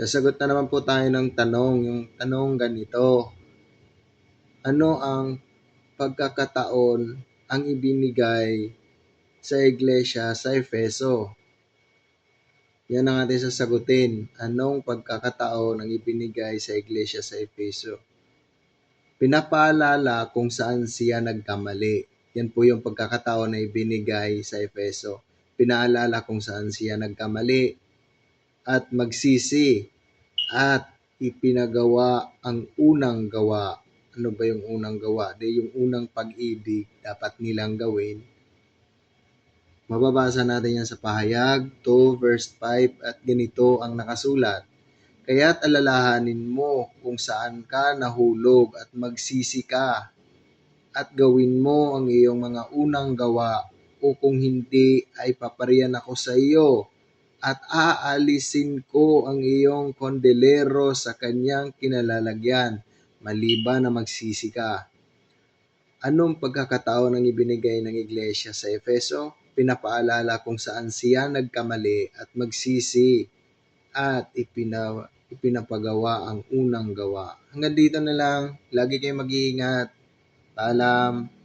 Sasagot na naman po tayo ng tanong. Yung tanong ganito. Ano ang pagkakataon ang ibinigay sa iglesia sa Efeso? Yan ang ating sasagutin. Anong pagkakataon ang ibinigay sa iglesia sa Efeso? Pinapaalala kung saan siya nagkamali. Yan po yung pagkakataon na ibinigay sa Efeso. Pinaalala kung saan siya nagkamali at magsisi at ipinagawa ang unang gawa. Ano ba yung unang gawa? Di yung unang pag-ibig dapat nilang gawin. Mababasa natin yan sa pahayag 2 verse 5 at ganito ang nakasulat. Kaya't alalahanin mo kung saan ka nahulog at magsisi ka at gawin mo ang iyong mga unang gawa o kung hindi ay paparian ako sa iyo at aalisin ko ang iyong kondelero sa kanyang kinalalagyan maliban na magsisi ka. Anong pagkakataon ang ibinigay ng iglesia sa Efeso? Pinapaalala kung saan siya nagkamali at magsisi at ipina, ipinapagawa ang unang gawa. Hanggang dito na lang. Lagi kayong mag-iingat. Paalam.